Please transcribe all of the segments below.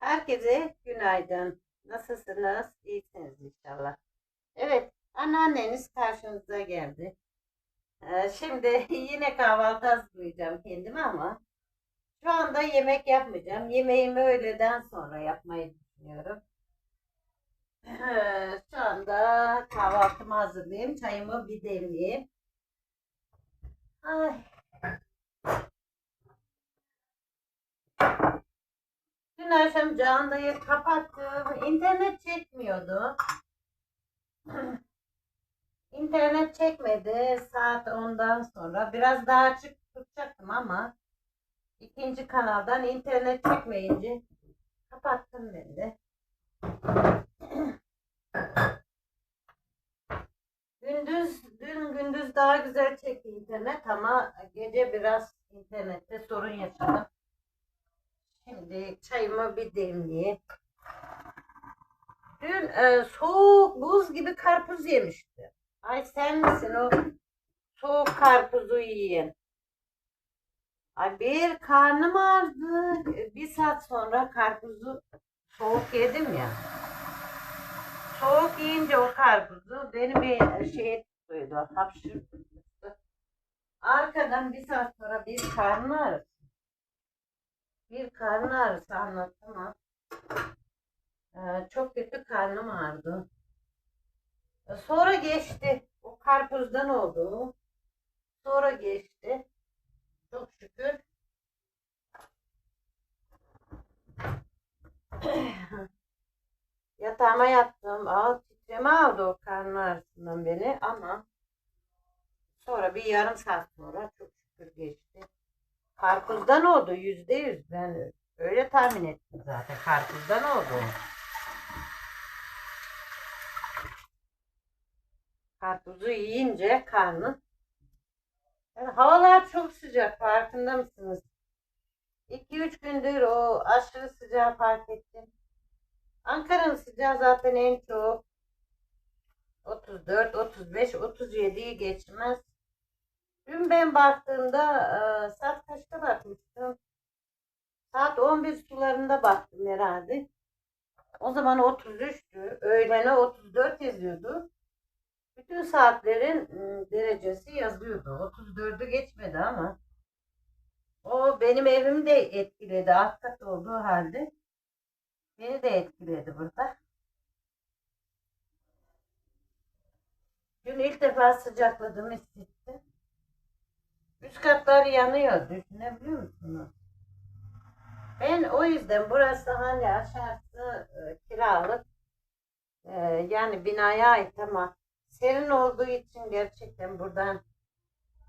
Herkese günaydın. Nasılsınız? İyisiniz inşallah. Evet, anneanneniz karşınıza geldi. Ee, şimdi yine kahvaltı hazırlayacağım kendime ama şu anda yemek yapmayacağım. Yemeğimi öğleden sonra yapmayı düşünüyorum. Ee, şu anda kahvaltımı hazırlayayım. Çayımı bir demleyeyim. Ay. Dün akşam Can'dayı kapattım. İnternet çekmiyordu. İnternet çekmedi saat 10'dan sonra. Biraz daha açık tutacaktım ama ikinci kanaldan internet çekmeyince kapattım ben de. Gündüz, dün gündüz daha güzel çekti internet ama gece biraz internette sorun yaşadım. Şimdi çayımı bir demleyeyim. Dün e, soğuk buz gibi karpuz yemişti. Ay sen misin o soğuk karpuzu yiyen? Ay bir karnım ağrıdı. E, Bir saat sonra karpuzu soğuk yedim ya. Soğuk yiyince o karpuzu beni bir şey tutuyordu. Hapşırmıştı. Arkadan bir saat sonra bir karnım ağrısı. Bir karın ağrısı anlatamam. Ee, çok kötü karnım ağrıdı. Ee, Sonra geçti. O karpuzdan oldu. Sonra geçti. Çok şükür. Yatağıma yattım. Aa, titreme aldı o karnın ağrısından beni ama sonra bir yarım saat sonra çok şükür geçti. Karpuzdan oldu yüzde yüz. Ben öyle tahmin ettim zaten. Karpuzdan oldu. Karpuzu yiyince karnı. Yani havalar çok sıcak. Farkında mısınız? 2-3 gündür o aşırı sıcağı fark ettim. Ankara'nın sıcağı zaten en çok. 34, 35, 37'yi geçmez. Dün ben baktığımda e, saat kaçta bakmıştım? Saat 11 sularında baktım herhalde. O zaman 33'tü. Öğlene 34 yazıyordu. Bütün saatlerin ım, derecesi yazıyordu. 34'ü geçmedi ama. O benim evimi de etkiledi. Alt kat olduğu halde. Beni de etkiledi burada. Dün ilk defa sıcakladığımı hissettim. Üst katlar yanıyor. Düşünebiliyor musunuz? Ben o yüzden burası hani aşağısı e, kiralık. E, yani binaya ait ama serin olduğu için gerçekten buradan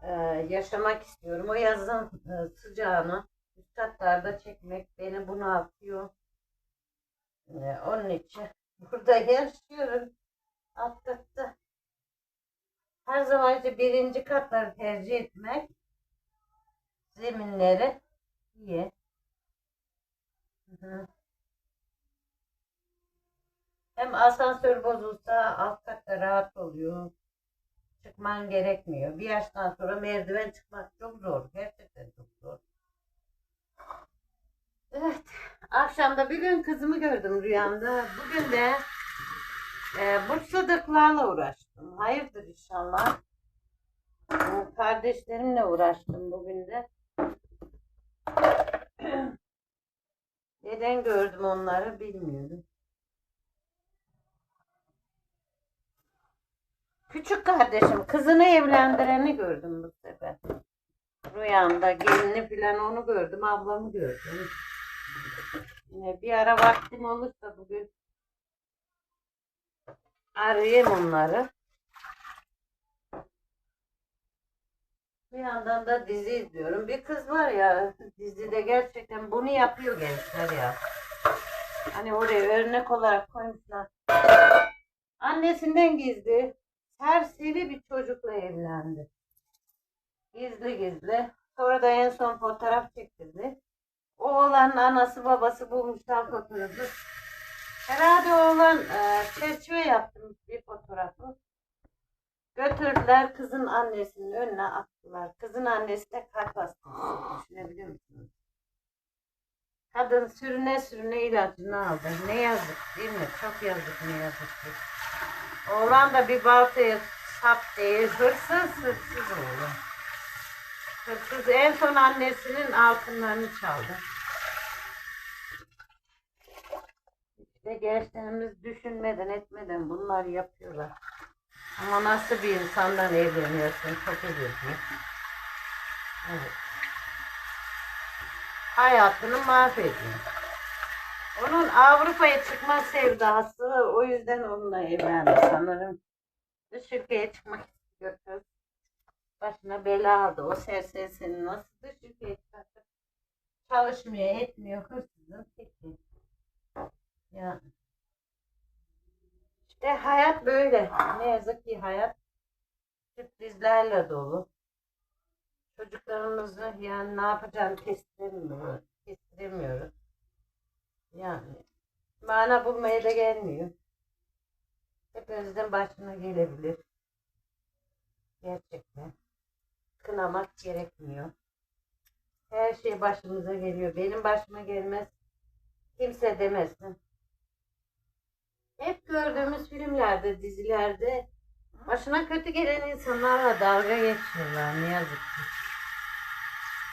e, yaşamak istiyorum. O yazın sıcağını üst katlarda çekmek beni bunaltıyor. E, onun için burada yaşıyorum. Alt katta. Her zaman işte birinci katları tercih etmek zeminleri iyi. Hem asansör bozulsa alt katta rahat oluyor. Çıkman gerekmiyor. Bir yaştan sonra merdiven çıkmak çok zor. Gerçekten çok zor. Evet. Akşamda bir gün kızımı gördüm rüyamda. Bugün de e, burç sadıklarla uğraştım. Hayırdır inşallah. Kardeşlerimle uğraştım bugün de. Neden gördüm onları bilmiyorum. Küçük kardeşim kızını evlendireni gördüm bu sefer. Rüyamda gelini falan onu gördüm, ablamı gördüm. Yine bir ara vaktim olursa bugün arayayım onları. Bir yandan da dizi izliyorum. Bir kız var ya dizide gerçekten bunu yapıyor gençler ya. Hani oraya örnek olarak koymuşlar. Annesinden gizli serseri bir çocukla evlendi. Gizli gizli. Sonra da en son fotoğraf çektirdi. O oğlanın anası babası bulmuşlar fotoğrafı. Herhalde oğlan e, çerçeve yaptım bir fotoğrafı. Götürdüler kızın annesinin önüne attılar. Kızın annesi de kalp hastası. Düşünebiliyor musunuz? Kadın sürüne sürüne ilacını aldı. Ne yazık değil mi? Çok yazık ne yazık ki. Oğlan da bir baltaya sap değil. Hırsız hırsız oğlum. Hırsız en son annesinin altınlarını çaldı. İşte gençlerimiz düşünmeden etmeden bunlar yapıyorlar. Ama nasıl bir insandan evleniyorsun çok üzücü. Evet. Hayatını mahvediyor. Onun Avrupa'ya çıkma sevdası o yüzden onunla evlendi sanırım. Dış çıkmak istiyor kız. Başına bela aldı. O serseri nasıl dış ülkeye? Çalışmıyor, etmiyor. Hırsızın teki. Ya. İşte hayat böyle. Ne yazık ki hayat sürprizlerle dolu. Çocuklarımızı yani ne yapacağını kestiremiyoruz. Kestiremiyoruz. Yani mana bulmaya da gelmiyor. Hepimizin başına gelebilir. Gerçekten. Kınamak gerekmiyor. Her şey başımıza geliyor. Benim başıma gelmez. Kimse demesin. Hep gördüğümüz filmlerde, dizilerde başına kötü gelen insanlarla dalga geçiyorlar ne yazık ki.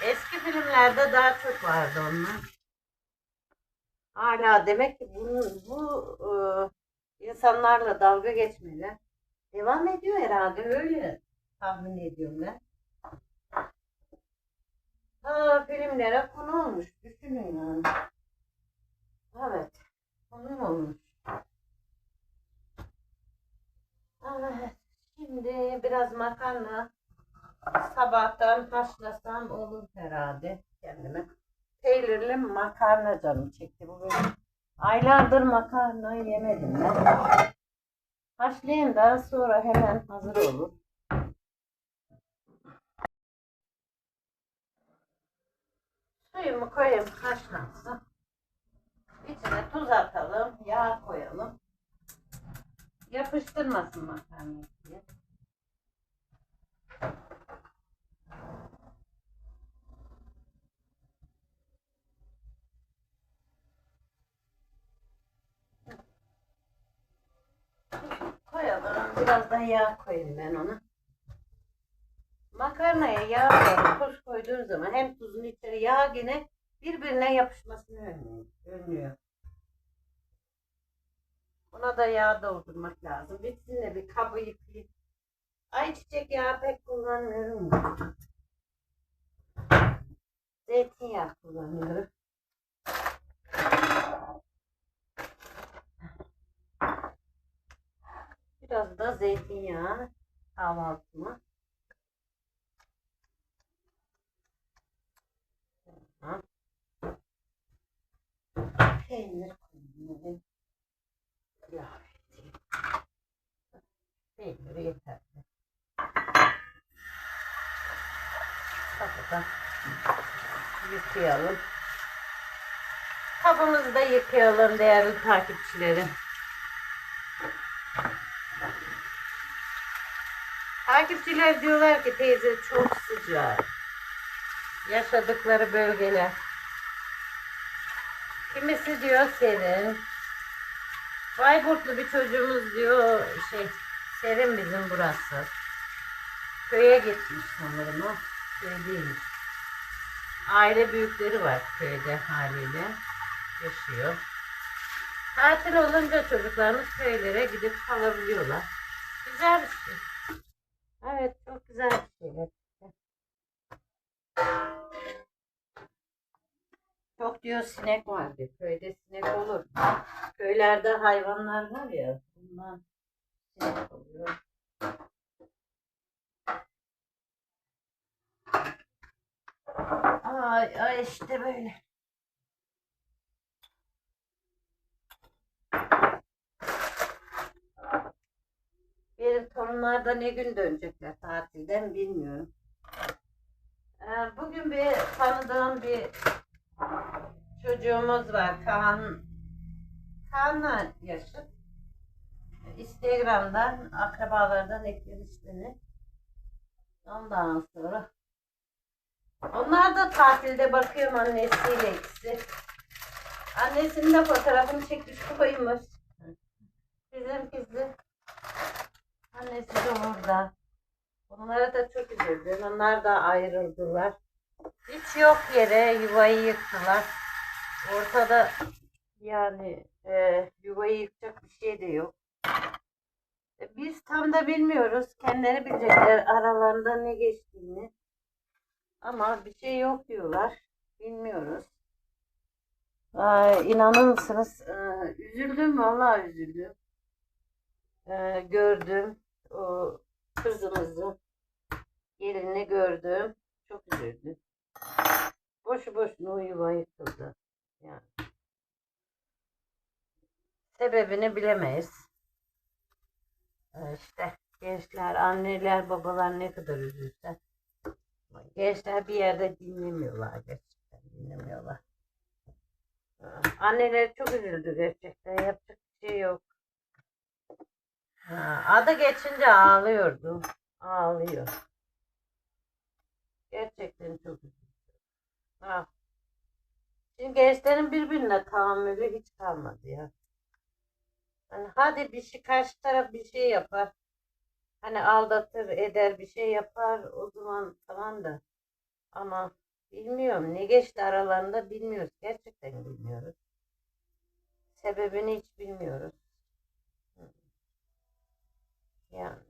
Eski filmlerde daha çok vardı onlar. Hala demek ki bunun, bu e, insanlarla dalga geçmeler devam ediyor herhalde öyle tahmin ediyorum ben. Ha, filmlere konu olmuş. Düşünün yani. Evet. Konu olmuş. Evet. Şimdi biraz makarna sabahtan haşlasam olur herhalde kendime. Peynirli makarna canım çekti bugün. Aylardır makarna yemedim ben. Haşlayayım daha sonra hemen hazır olur. Suyumu koyayım haşlansın. İçine tuz atalım, yağ koyalım. Yapıştırmasın makarnayı. Koyalım. Biraz da yağ koyayım ben ona. Makarnaya yağ koyalım. Tuz koyduğun zaman hem tuzun içeri yağ yine birbirine yapışmasını önlüyor. Buna da yağ doldurmak lazım. Bitsin de bir kabı yıkayıp. Ayçiçek yağı pek kullanmıyorum. Zeytinyağı kullanıyorum. Biraz da zeytinyağı kahvaltıma. Yıkayalım değerli takipçilerim. Takipçiler diyorlar ki teyze çok sıcak. Yaşadıkları bölgeler. Kimisi diyor serin. Bayburtlu bir çocuğumuz diyor şey serin bizim burası. Köye gitmiş sanırım o. Köy değilmiş. Aile büyükleri var köyde haliyle. Yaşıyor. Tatil olunca çocuklarımız köylere gidip kalabiliyorlar. Güzel bir şey. Evet çok güzel bir şey. Çok diyor sinek vardı. Köyde sinek olur. Köylerde hayvanlar var ya. Bundan sinek oluyor. Ay ay işte böyle. Benim torunlar da ne gün dönecekler tatilden bilmiyorum. Ee, Bugün bir tanıdığım bir çocuğumuz var. Kaan Kaan'la yaşıt. Instagram'dan akrabalardan eklemiş beni. Ondan sonra onlar da tatilde bakıyorum annesiyle ikisi. Annesinin de fotoğrafını çekmiş koymuş. Bizim kızı. Annesi de orada. Onlara da çok üzüldüm. Onlar da ayrıldılar. Hiç yok yere yuvayı yıktılar. Ortada yani e, yuvayı yıkacak bir şey de yok. E, Biz tam da bilmiyoruz. Kendileri bilecekler aralarında ne geçtiğini. Ama bir şey yok diyorlar. Bilmiyoruz. Ay, inanır mısınız? Ee, üzüldüm vallahi üzüldüm. Ee, gördüm o kızımızı gelini gördüm. Çok üzüldüm. Boşu boşuna o yuva yıkıldı. Yani. Sebebini bilemeyiz. Ee, işte gençler, anneler, babalar ne kadar üzülse. Gençler bir yerde dinlemiyorlar gerçekten dinlemiyorlar. Ee, Anneler çok üzüldü gerçekten. Yapacak bir şey yok. Ha, adı geçince ağlıyordu. Ağlıyor. Gerçekten çok üzüldü. Ha. Şimdi gençlerin birbirine tahammülü hiç kalmadı ya. Hani hadi bir şey karşı taraf bir şey yapar. Hani aldatır eder bir şey yapar o zaman tamam da. Ama bilmiyorum ne geçti aralarında bilmiyoruz. Gerçekten bilmiyoruz. Sebebini hiç bilmiyoruz. Yani.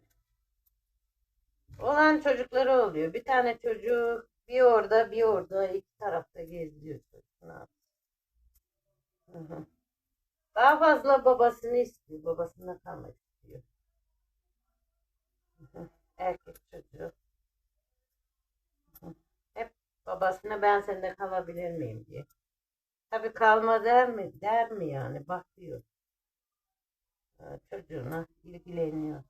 Olan çocukları oluyor. Bir tane çocuk bir orada bir orada iki tarafta geziyor. Daha fazla babasını istiyor. Babasında kalmak istiyor. Erkek çocuğu. Hep babasına ben sende kalabilir miyim diye. Tabii kalma der mi? Der mi yani? Bakıyor. Ee, Çocuğuna ilgileniyor.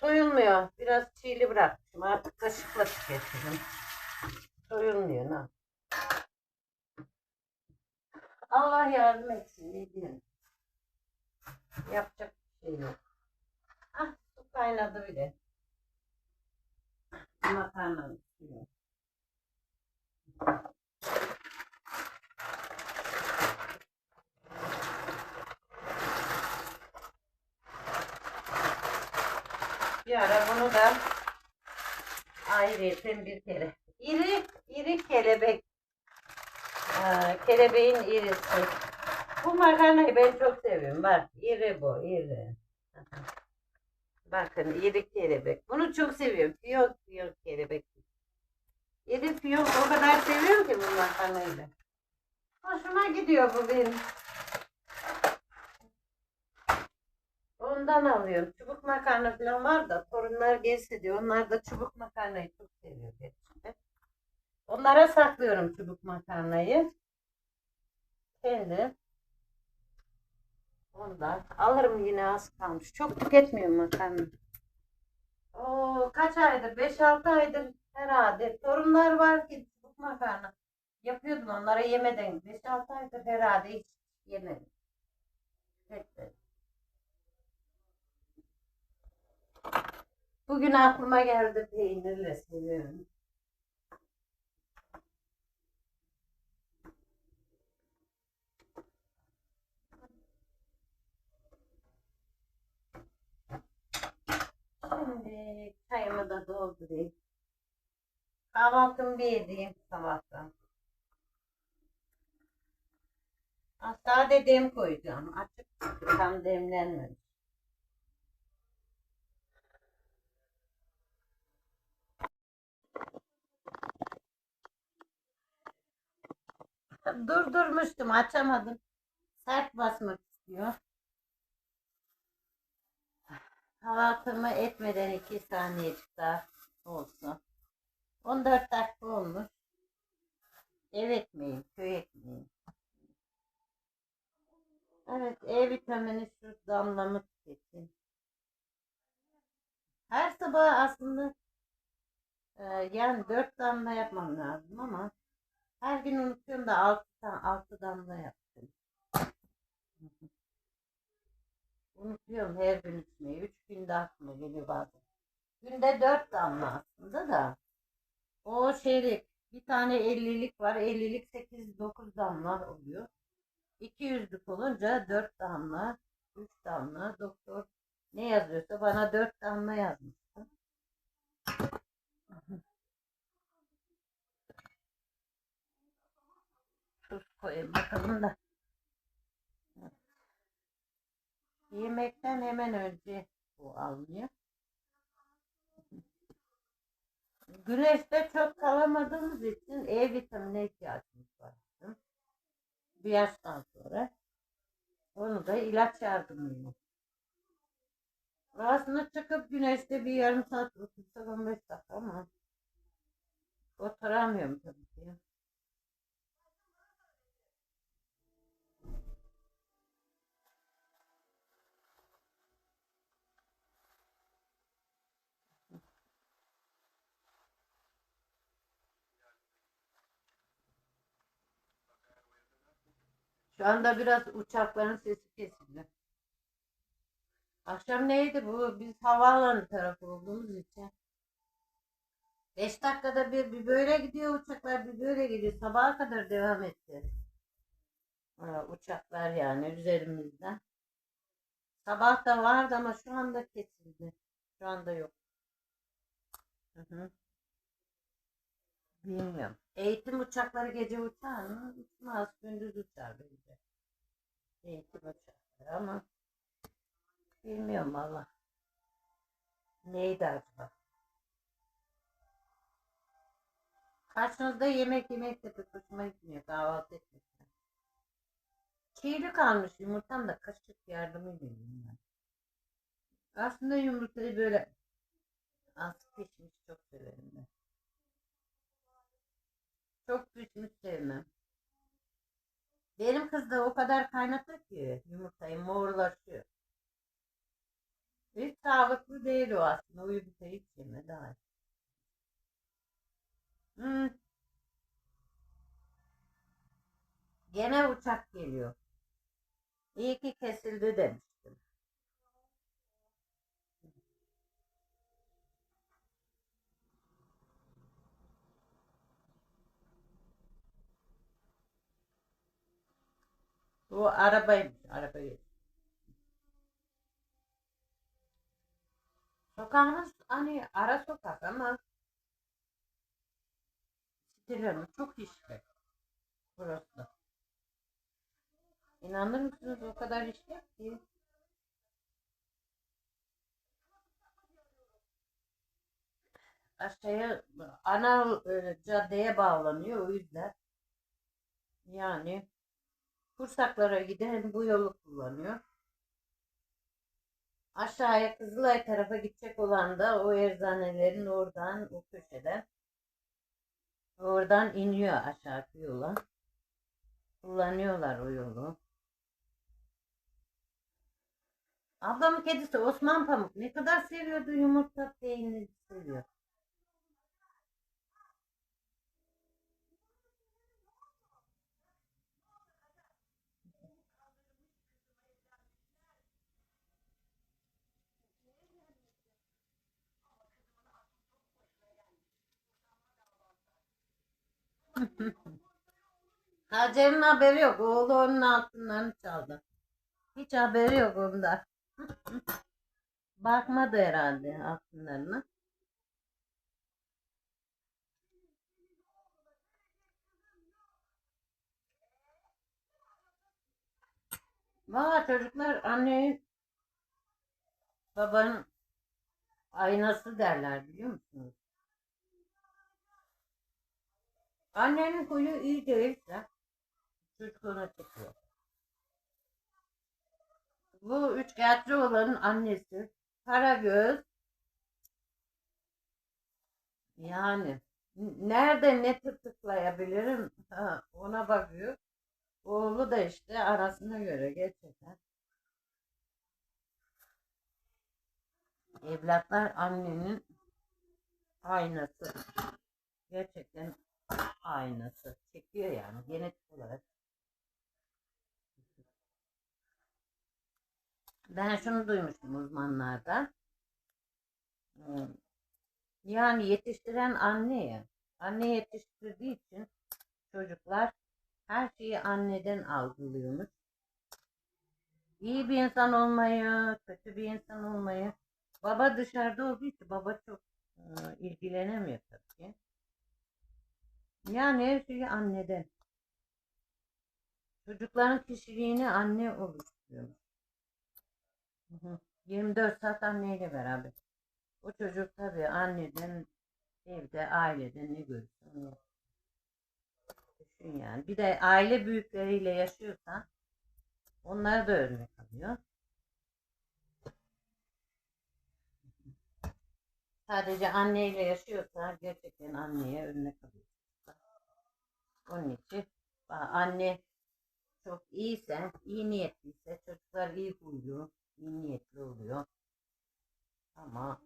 Soyulmuyor. Biraz çiğli bırakmışım. Artık kaşıkla tüketirim. Soyulmuyor. Ne? Allah yardım etsin. Ne diyeyim? Yapacak bir şey yok. Ah su kaynadı bile. Makarnanın suyu. Ara bunu da ayrıyeten bir kere. İri, iri kelebek. Aa, kelebeğin irisi. Bu makarnayı ben çok seviyorum. Bak iri bu, iri. Bakın iri kelebek. Bunu çok seviyorum. Fiyok fiyok kelebek. İri fiyok o kadar seviyorum ki bu makarnayı da. Hoşuma gidiyor bu benim. Ondan alıyorum. Çubuk makarna falan var da torunlar gelse diyor. Onlar da çubuk makarnayı çok seviyor gerçekten. Onlara saklıyorum çubuk makarnayı. Kendim. Ondan alırım yine az kalmış. Çok tüketmiyorum makarna. Oo, kaç aydır? 5-6 aydır herhalde. Torunlar var ki çubuk makarna. Yapıyordum onlara yemeden. 5-6 aydır herhalde hiç yemedim. Tüketmedim. Bugün aklıma geldi peynirle seviyorum. Şimdi çayımı da doldurayım. Kahvaltımı bir edeyim sabahtan. Ha, Sade dem koyacağım. Açık tam demlenmemiş. Durdurmuştum açamadım. Sert basmak istiyor. Kahvaltımı etmeden 2 saniyecik daha olsun. 14 dakika olmuş. Ev ekmeği, köy ekmeği. Evet, E vitamini şu damlamı tüketeyim. Her sabah aslında e, yani 4 damla yapmam lazım ama her gün unutuyorum da 6, 6 damla yaptım. Unutuyorum her gün içmeyi. 3 günde aklıma geliyor bazen. Günde 4 damla aslında da. O şeylik Bir tane 50'lik var. 50'lik 8-9 damla oluyor. 200'lük olunca 4 damla, 3 damla. Doktor ne yazıyorsa bana 4 damla yazmıştı. Tuz koyayım bakalım da. Yemekten hemen önce bu alınıyor. Güneşte çok kalamadığımız için E vitamine ihtiyacımız var. Bir yaştan sonra. Onu da ilaç yardımıyla. Aslında çıkıp güneşte bir yarım saat otursak 15 dakika ama oturamıyorum tabii ki. Şu anda biraz uçakların sesi kesildi. Akşam neydi bu? Biz havaalanı tarafı olduğumuz için. 5 dakikada bir, bir böyle gidiyor uçaklar, bir böyle gidiyor. Sabaha kadar devam etti. Ha, uçaklar yani üzerimizden. Sabah da vardı ama şu anda kesildi. Şu anda yok. Hı hı. Bilmiyorum. Eğitim uçakları gece uçar mı? Uçmaz. Gündüz uçar bence. Eğitim uçakları ama bilmiyorum valla. Neydi acaba? Karşınızda yemek yemek de pek hoşuma gitmiyor. Kahvaltı etmekten. Çiğli kalmış yumurtam da kaşık yardımıyla yiyorum ben. Aslında yumurtayı böyle az pişmiş çok severim ben. Çok pişmiş sevmem. Benim kız da o kadar kaynatır ki yumurtayı morlaşıyor. Hiç sağlıklı değil o aslında. O yumurtayı hiç yeme daha iyi. Hmm. Gene uçak geliyor. İyi ki kesildi demiştim. Bu arabaymış. Arabayı. Sokağımız hani ara sokak ama sitelerimiz çok işlek. Burası. İnanır mısınız o kadar işlek ki? Aşağıya ana e, caddeye bağlanıyor o yüzden. Yani Kursaklara giden bu yolu kullanıyor. Aşağıya Kızılay tarafa gidecek olan da o eczanelerin oradan o köşeden oradan iniyor aşağı yola. Kullanıyorlar o yolu. Ablamın kedisi Osman Pamuk ne kadar seviyordu yumurta peyniri seviyor. Hacer'in haberi yok. Oğlu onun altınlarını çaldı. Hiç haberi yok onda. Bakmadı herhalde altınlarına. Valla çocuklar annenin babanın aynası derler biliyor musunuz? Annenin huyu iyi değilse çocuk çıkıyor. Bu üçkağıtçı olanın annesi Karagöz yani nerede ne tırtıklayabilirim ona bakıyor. Oğlu da işte arasına göre gerçekten. Evlatlar annenin aynası. Gerçekten aynası. Çekiyor yani genetik olarak. Ben şunu duymuştum uzmanlardan. Hmm, Yani yetiştiren anne ya. Anne yetiştirdiği için çocuklar her şeyi anneden algılıyormuş. İyi bir insan olmayı, kötü bir insan olmayı. Baba dışarıda olduğu için baba çok e, ilgilenemiyor tabii ki. Yani her şeyi anneden. Çocukların kişiliğini anne oluşturuyor. Hı hı. 24 saat anneyle beraber. O çocuk tabii anneden, evde, aileden ne görürse. Düşün yani. Bir de aile büyükleriyle yaşıyorsan onlar da örnek alıyor. Sadece anneyle yaşıyorsa gerçekten anneye örnek alıyor. Onun için anne çok iyiyse, iyi niyetliyse çocuklar iyi huylu, iyi niyetli oluyor. Ama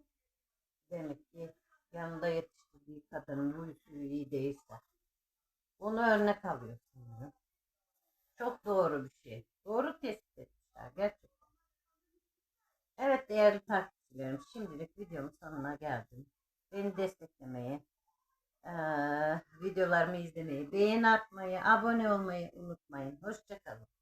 demek ki yanında yetiştirdiği kadının huyu suyu iyi değilse onu örnek alıyor sanırım. Çok doğru bir şey. Doğru tespit etmişler gerçekten. Evet değerli takipçilerim şimdilik videomun sonuna geldim. Beni desteklemeyi, videolarımı izlemeyi, beğeni atmayı, abone olmayı unutmayın. Hoşçakalın.